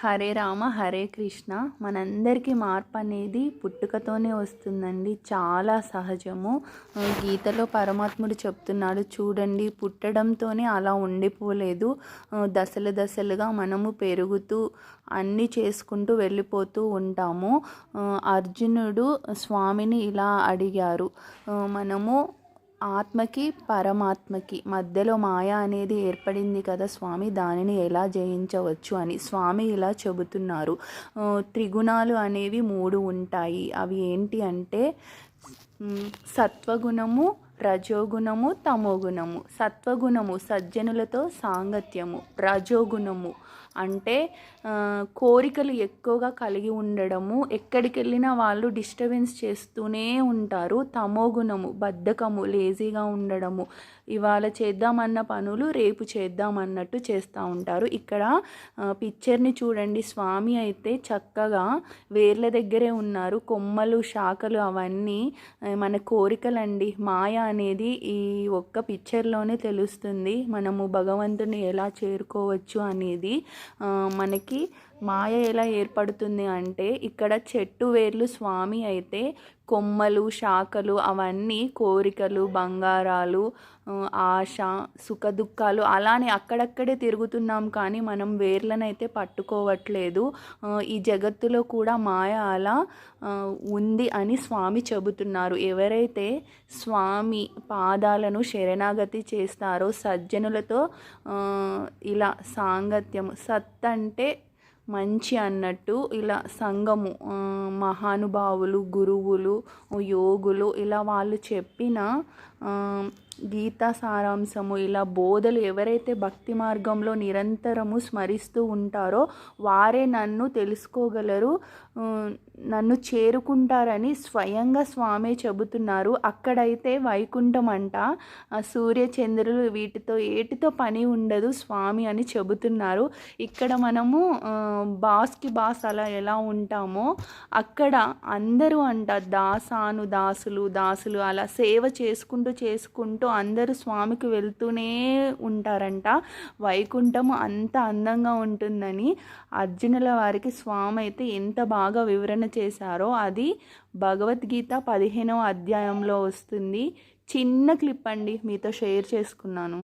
హరే రామ హరే కృష్ణ. మనందరికీ మార్పు అనేది పుట్టుకతోనే వస్తుందండి. చాలా సహజము. గీతలో పరమాత్ముడు చెప్తున్నాడు చూడండి పుట్టడంతోనే అలా ఉండిపోలేదు. దశలు దశలుగా మనము పెరుగుతూ అన్నీ చేసుకుంటూ వెళ్ళిపోతూ ఉంటాము. అర్జునుడు స్వామిని ఇలా అడిగారు. మనము ఆత్మకి పరమాత్మకి మధ్యలో మాయ అనేది ఏర్పడింది కదా స్వామి దానిని ఎలా జయించవచ్చు అని స్వామి ఇలా చెబుతున్నారు. త్రిగుణాలు అనేవి మూడు ఉంటాయి. అవి ఏంటి అంటే సత్వగుణము రజోగుణము తమోగుణము సత్వగుణము సజ్జనులతో సాంగత్యము. రజోగుణము అంటే కోరికలు ఎక్కువగా కలిగి ఉండడము ఎక్కడికి వెళ్ళినా వాళ్ళు డిస్టర్బెన్స్ చేస్తూనే ఉంటారు. తమోగుణము బద్ధకము లేజీగా ఉండడము. ఇవాళ చేద్దామన్న పనులు రేపు చేద్దామన్నట్టు చేస్తూ ఉంటారు. ఇక్కడ పిక్చర్ని చూడండి. స్వామి అయితే చక్కగా వేర్ల దగ్గరే ఉన్నారు. కొమ్మలు శాఖలు అవన్నీ మన కోరికలండి. మాయ అనేది ఈ ఒక్క పిక్చర్లోనే తెలుస్తుంది. మనము భగవంతుని ఎలా చేరుకోవచ్చు అనేది మనకి మాయ ఎలా ఏర్పడుతుంది అంటే ఇక్కడ చెట్టు వేర్లు స్వామి అయితే కొమ్మలు శాఖలు అవన్నీ కోరికలు బంగారాలు ఆశ సుఖ దుఃఖాలు అలానే అక్కడక్కడే తిరుగుతున్నాం కానీ మనం వేర్లనైతే పట్టుకోవట్లేదు. ఈ జగత్తులో కూడా మాయ అలా ఉంది అని స్వామి చెబుతున్నారు. ఎవరైతే స్వామి పాదాలను శరణాగతి చేస్తారో సజ్జనులతో ఇలా సాంగత్యం సత్ అంటే మంచి అన్నట్టు ఇలా సంఘము మహానుభావులు గురువులు యోగులు ఇలా వాళ్ళు చెప్పిన గీతా సారాంశము ఇలా బోధలు ఎవరైతే భక్తి మార్గంలో నిరంతరము స్మరిస్తూ ఉంటారో వారే నన్ను తెలుసుకోగలరు నన్ను చేరుకుంటారని స్వయంగా స్వామి చెబుతున్నారు. అక్కడైతే వైకుంఠం అంట. సూర్యచంద్రులు సూర్య చంద్రులు వీటితో ఏటితో పని ఉండదు స్వామి అని చెబుతున్నారు. ఇక్కడ మనము బాస్కి బాస్ అలా ఎలా ఉంటామో అక్కడ అందరూ అంట దాసాను దాసులు దాసులు అలా సేవ చేసుకుంటూ చేసుకుంటూ అందరూ స్వామికి వెళ్తూనే ఉంటారంట. వైకుంఠం అంత అందంగా ఉంటుందని అర్జునుల వారికి స్వామి అయితే ఎంత బాగా వివరణ చేశారో అది భగవద్గీత పదిహేనవ అధ్యాయంలో వస్తుంది. చిన్న క్లిప్ అండి మీతో షేర్ చేసుకున్నాను.